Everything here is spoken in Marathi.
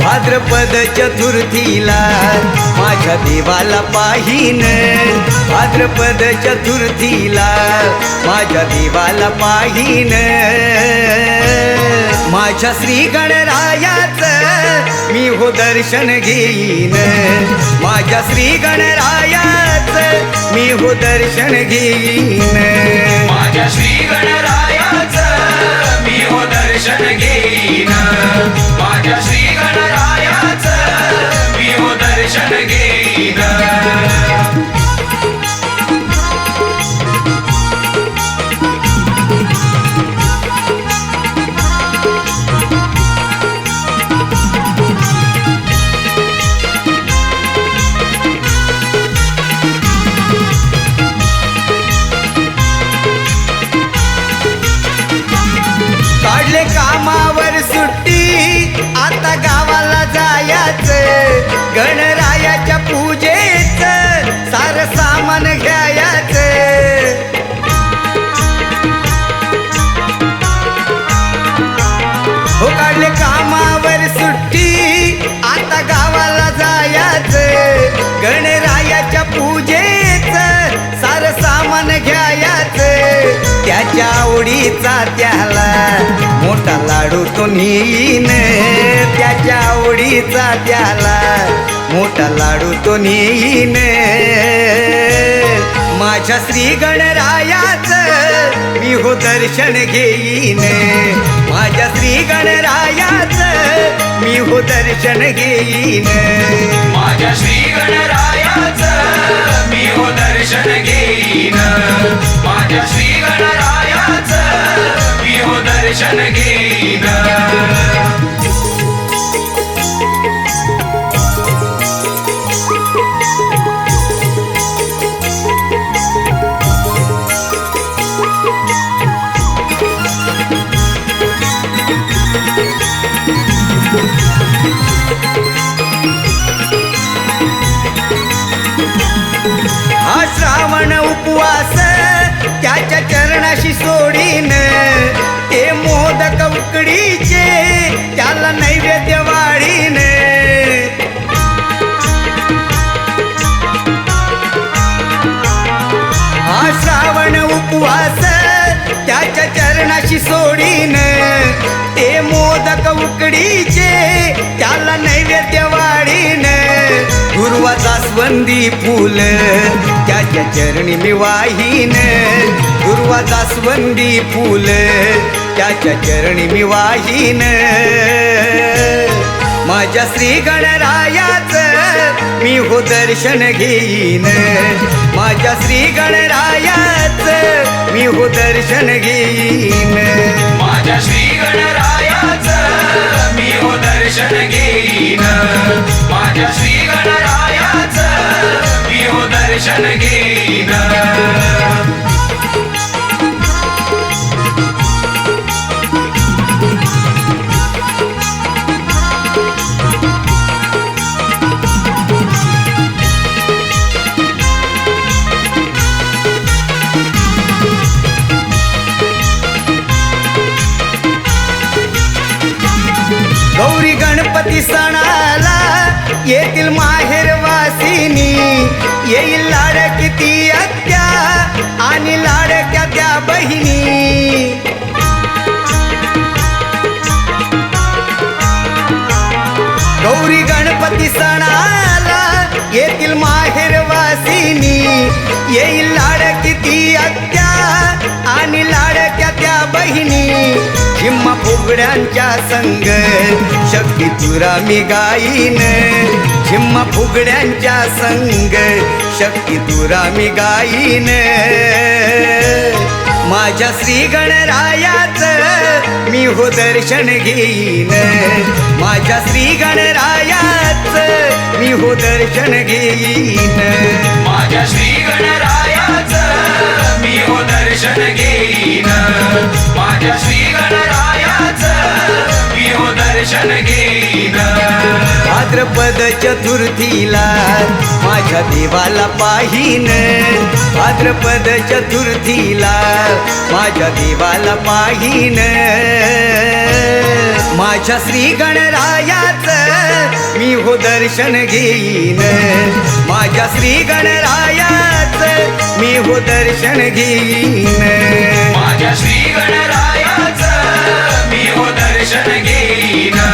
भाद्रपद चतुर्थीला माझ्या देवाला पाहिन. भाद्रपद चतुर्थीला माझ्या देवाला पाहिन. माझ्या श्री गणराया मी हो दर्शन घेईन. माझ्या श्री गणरायाच मी हो दर्शन घेईन. माझ्या श्री गणरायाच मी हो दर्शन घेईन. माझ्या श्री त्याच्या आवडीचा त्याला मोठा लाडू तो नेईन त्याच्या आवडीचा त्याला मोठा लाडू तो नेईन माझ्या श्री गणरायाच मी हो दर्शन घेईन. माझ्या श्री गणरायाच मी हो दर्शन घेईन. माझ्या श्री गणरायाच मी हो दर्शन घेईन. मोदक त्याला नैवेद्य वाढीने. श्रावण उपवास जास्वंदी फुल त्याच्या चरणी मी वाहीन. दुर्वा जास्वंदी फुल त्याच्या चरणी मी वाहीन. माझ्या श्री गणरायाच मी हो दर्शन घेईन. माझ्या श्री गणरायाच मी हो दर्शन घेईन. दर्शन घेईन गौरी गणपती सणाला येतील माहेर वासिनी येईल लाडकी आत्या आणि लाडक्या त्या बहिणी. गौरी गणपती सणाला येतील माहेर वासिनी येईल लाडकी ती आत्या आणि लाडक्या त्या बहिणी. किंवा फुगड्यांच्या संग. शक्ती तुरा मी गाईन. झिम्मा फुगड्यांच्या संग. शक्ती तुरा मी गाईन. माझ्या श्री गणरायाच मी हो दर्शन घेईन. माझ्या श्री गणरायाच मी हो दर्शन घेईन. माझ्या श्री गणरायाच मी हो दर्शन घेईन. दर्शन घेईन भाद्रपद चतुर्थीला माझ्या देवाला पाहीन. भाद्रपद चतुर्थीला माझ्या देवाला पाहीन. माझ्या श्री गणरायाच मी हो दर्शन घेईन. माझ्या श्री गणरायाच मी हो दर्शन घेईन. माझ्या श्री गणरायाचं ಶರಣಗೇನಾ